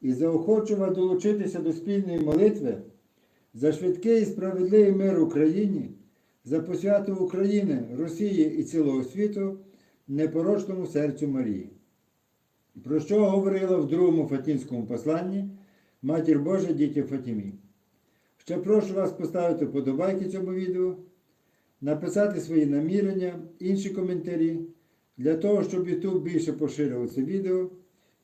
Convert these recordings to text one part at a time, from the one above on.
і заохочував долучитися до спільної молитви за швидкий і справедливий мир Україні, за посвяту України, Росії і цілого світу непорочному серцю Марії. Про що говорила в другому Фатінському посланні Матір Божа дітям Фатімі. Ще прошу вас поставити подобайки цьому відео, написати свої намірення, інші коментарі, для того, щоб YouTube більше поширював це відео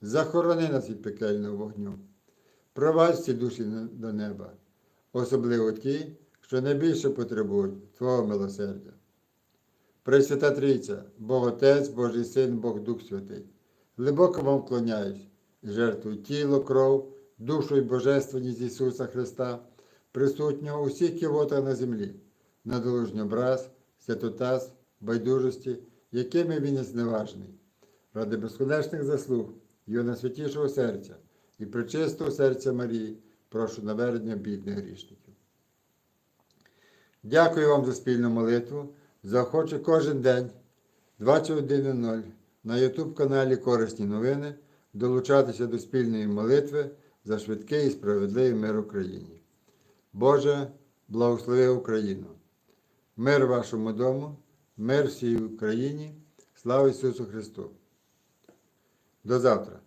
захорони нас від пекельного вогню, провадь ці душі до неба, особливо ті, що найбільше потребують Твого милосердя. Пресвята Трійця, Бог Отець, Божий Син, Бог Дух Святий, глибоко вам вклоняюсь і жертвую тіло, кров, душу і божественність Ісуса Христа, присутнього у всіх ківотах на землі, на долужній образ, святотаз, байдужості, якими він є зневажений, ради безконечних заслуг Його найсвятішого серця і причистого серця Марії, прошу навернення бідних грішників. Дякую вам за спільну молитву. Заохочу кожен день 21.00 на YouTube каналі Корисні новини долучатися до спільної молитви за швидкий і справедливий мир Україні. Боже, благослови Україну! Мир вашому дому, Мир всій Україні. Слава Ісусу Христу. До завтра.